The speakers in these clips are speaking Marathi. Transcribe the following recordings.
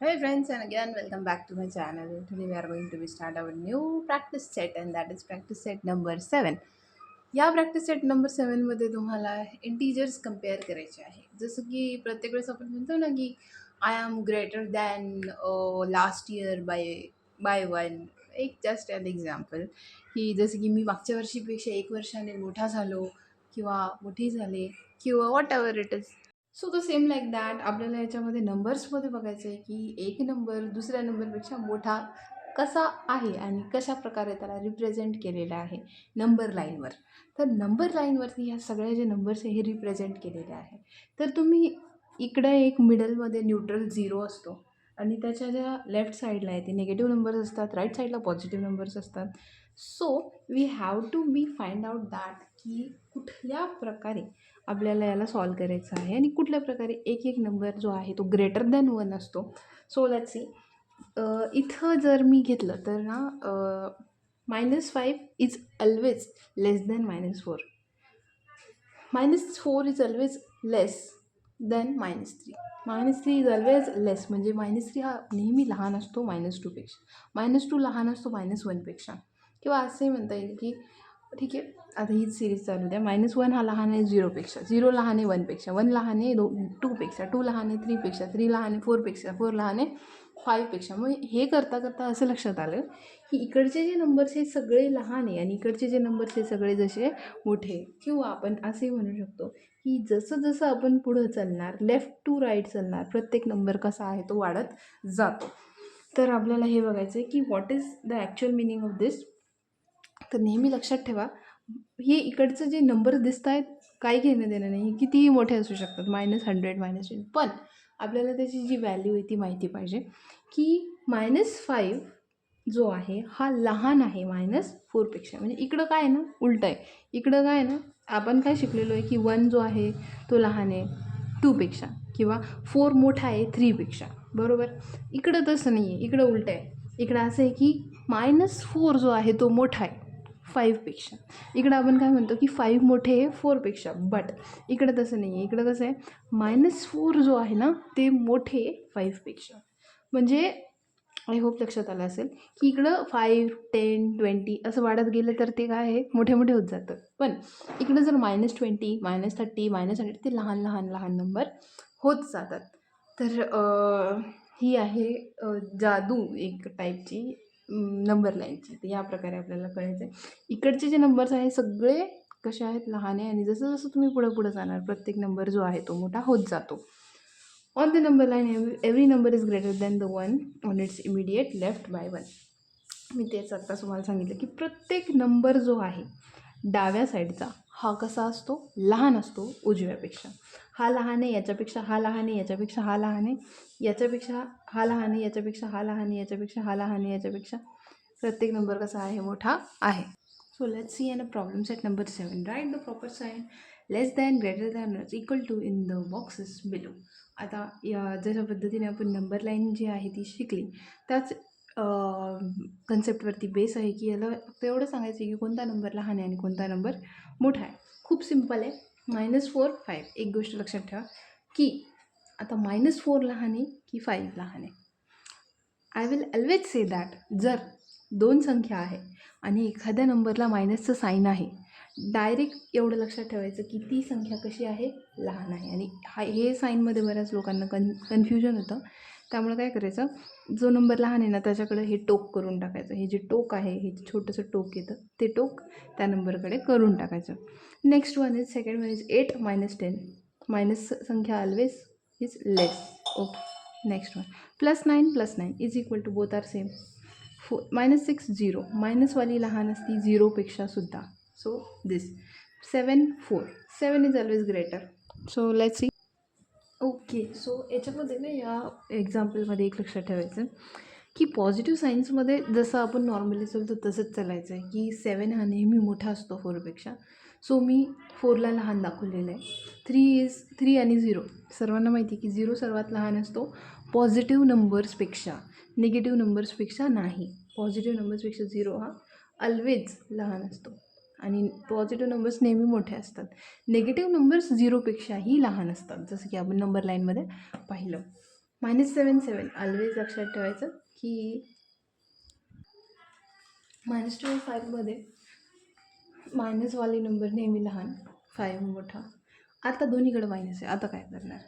Hey friends and again welcome back to my channel. Today we are going to be start our new practice set and that is practice set number 7. या प्रॅक्टिस सेट नंबर सेवनमध्ये तुम्हाला इंटीजर्स कंपेअर करायचे आहे जसं की प्रत्येक वेळेस आपण म्हणतो ना की I am greater than last year by by one एक जस्ट ॲन एक्झाम्पल की जसं की मी मागच्या वर्षीपेक्षा एक वर्षाने मोठा झालो किंवा मोठी झाले किंवा whatever it is so the same like that आपल्याला याच्यामध्ये नंबर्समध्ये बघायचं आहे की एक नंबर दुसऱ्या नंबरपेक्षा मोठा कसा आहे आणि कशा प्रकारे त्याला रिप्रेझेंट केलेला आहे नंबर लाईनवर तर नंबर लाईनवरती ह्या सगळ्या जे नंबर्स आहे हे रिप्रेझेंट केलेले आहे. तर तुम्ही इकडं एक मिडलमध्ये न्यूट्रल झिरो असतो आणि त्याच्या ज्या लेफ्ट साईडला आहे ते निगेटिव्ह नंबर्स असतात राईट साईडला पॉझिटिव्ह नंबर्स असतात. So we have to be find out that की कुठल्या प्रकारे आपल्याला याला सॉल्व करायचं आहे. आणि कुठल्या प्रकारे एक एक नंबर जो आहे तो ग्रेटर दॅन वन असतो. सो लेट्स सी इथं जर मी घेतलं तर ना minus five is always less than minus four minus four is always less than minus three minus three is always less म्हणजे मायनस थ्री हा नेहमी लहान असतो मायनस टूपेक्षा मायनस टू लहान असतो मायनस वनपेक्षा किंवा असंही म्हणता येईल की ठीक आहे. आता हीच सिरीज चालू द्या. मायनस वन हा लहान आहे झिरोपेक्षा झिरो लहान आहे वनपेक्षा वन लहान आहे दो टूपेक्षा टू लहान आहे थ्रीपेक्षा थ्री लहान आहे फोरपेक्षा फोर लहान आहे फाईव्हपेक्षा मग हे करता करता असं लक्षात आलं की इकडचे जे नंबर्स हे सगळे लहान आहे आणि इकडचे जे नंबर्स हे सगळे जसे मोठे किंवा आपण असे म्हणू शकतो की जसं जसं आपण पुढं चालणार लेफ्ट टू राईट चालणार प्रत्येक नंबर कसा आहे तो वाढत जातो. तर आपल्याला हे बघायचं आहे की what is the actual meaning of this तर नेहमी लक्षात ठेवा हे इकडचं जे नंबर दिसत आहेत काही घेणं देणं नाही कितीही मोठे असू शकतात मायनस हंड्रेड मायनस टेन पण आपल्याला त्याची जी व्हॅल्यू आहे ती माहिती पाहिजे की मायनस फाईव्ह जो आहे हा लहान आहे मायनस फोरपेक्षा म्हणजे इकडं काय आहे ना उलटं आहे. इकडं काय आहे ना आपण काय शिकलेलो आहे की वन जो आहे तो लहान आहे टूपेक्षा किंवा फोर मोठा आहे थ्रीपेक्षा बरोबर? इकडं तसं नाही आहे इकडं उलटं आहे. इकडं असं आहे की मायनस फोर जो आहे तो मोठा आहे. फाईव्हपेक्षा इकडं आपण काय म्हणतो की फाईव्ह मोठे आहे फोरपेक्षा बट इकडं तसं नाही आहे इकडं कसं आहे? मायनस फोर जो आहे ना ते मोठे फाईव्हपेक्षा म्हणजे आय होप लक्षात आलं असेल की इकडं फाईव्ह टेन ट्वेंटी असं वाढत गेलं तर ते काय आहे? मोठे मोठे होत जातं. पण इकडं जर minus twenty minus thirty minus hundred ते लहान लहान लहान नंबर होत जातात. तर ही आहे जादू एक टाईपची नंबर लाईनचे तर या प्रकारे आपल्याला कळायचं आहे इकडचे जे नंबर्स आहे सगळे कसे आहेत? लहान आहे आणि जसं जसं तुम्ही पुढं पुढं जाणार प्रत्येक नंबर जो आहे तो मोठा होत जातो. On the number line every number is greater than the one on its immediate left by one मी तेच आत्ता तुम्हाला सांगितलं की प्रत्येक नंबर जो आहे डाव्या साईडचा हा कसा असतो? लहान असतो उजव्यापेक्षा. हा लहान आहे याच्यापेक्षा हा लहान आहे याच्यापेक्षा हा लहान आहे याच्यापेक्षा हा लहान आहे याच्यापेक्षा हा लहान आहे याच्यापेक्षा हा लहान आहे याच्यापेक्षा प्रत्येक नंबर कसा आहे? मोठा आहे. So let's see an a problem set number seven write the proper sign less than greater than equal to in the boxes below आता या जशा पद्धतीने आपण नंबर लाईन जी आहे ती शिकली त्याच कन्सेप्टवरती बेस आहे की याला फक्त एवढं सांगायचं आहे की कोणता नंबर लहान आहे आणि कोणता नंबर मोठा आहे. खूप सिंपल आहे. मायनस फोर फाईव्ह एक गोष्ट लक्षात ठेवा की आता मायनस फोर लहान आहे की फाईव्ह लहान आहे? I will always say that जर दोन संख्या आहे आणि एखाद्या नंबरला मायनसचं साईन आहे डायरेक्ट एवढं लक्षात ठेवायचं की ती संख्या कशी आहे? लहान आहे. आणि हा हे साईनमध्ये बऱ्याच लोकांना कन कन्फ्युजन होतं. त्यामुळे काय करायचं जो नंबर लहान आहे ना त्याच्याकडे हे टोक करून टाकायचं. हे जे टोक आहे हे छोटंसं टोक येतं ते टोक त्या नंबरकडे करून टाकायचं. Next one is second one is eight minus ten minus संख्या always is less okay next one plus nine plus nine is equal to both are same फो मायनस सिक्स झिरो मायनसवाली लहान असती झिरोपेक्षासुद्धा so this seven four seven is always greater so let's see okay so याच्यामध्ये ना या एक्झाम्पलमध्ये एक लक्षात ठेवायचं की पॉझिटिव्ह सायन्समध्ये जसं आपण नॉर्मली चालतो तसंच चालायचं आहे की सेवन हा नेहमी मोठा असतो फोरपेक्षा सो मी फोरला लहान दाखवलेलं आहे. थ्री इज थ्री आणि झिरो सर्वांना माहिती आहे की झिरो सर्वात लहान असतो पॉझिटिव्ह नंबर्सपेक्षा निगेटिव्ह नंबर्सपेक्षा नाही. पॉझिटिव्ह नंबर्सपेक्षा झिरो हा ऑलवेज लहान असतो. आणि पॉझिटिव्ह नंबर्स नेहमी मोठे असतात. निगेटिव्ह नंबर्स झिरोपेक्षाही लहान असतात. जसं की आपण नंबर लाईनमध्ये पाहिलं. मायनस सेवन सेवन ऑलवेज लक्षात ठेवायचं की मायनस टू फायव्हमध्ये मायनसवाले नंबर नेहमी लहान. फाईव्ह मोठा. आता दोन्हीकडे मायनस आहे. आता काय करणार?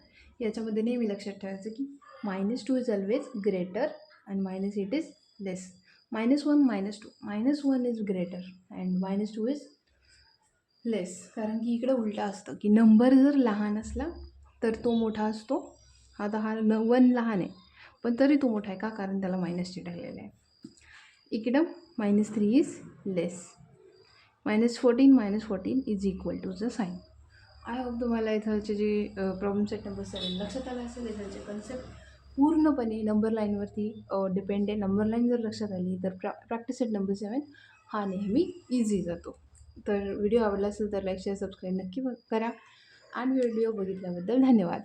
याच्यामध्ये नेहमी लक्षात ठेवायचं की minus two is always greater and minus it is less minus one minus two minus one is greater and minus two is less कारण की इकडं उलटा असतं की नंबर जर लहान असला तर तो मोठा असतो. आता हा न वन लहान आहे. पण तरी तो मोठा आहे का? कारण त्याला मायनस चिटकलेलं आहे. इकडं minus three is less minus fourteen minus fourteen is equal to the sign I hope तुम्हाला इथलचे जे प्रॉब्लेम सेट नंबर सेवन लक्षात आलं असेल इथलचे कन्सेप्ट पूर्णपणे नंबर लाईनवरती डिपेंड आहे. नंबर लाईन जर लक्षात आली तर प्रा प्रॅक्टिस सेट नंबर सेवन हा नेहमी इझी जातो. तर व्हिडिओ आवडला असेल तर लाईक शेअर सबस्क्राईब नक्की करा. आणि व्हिडिओ बघितल्याबद्दल धन्यवाद.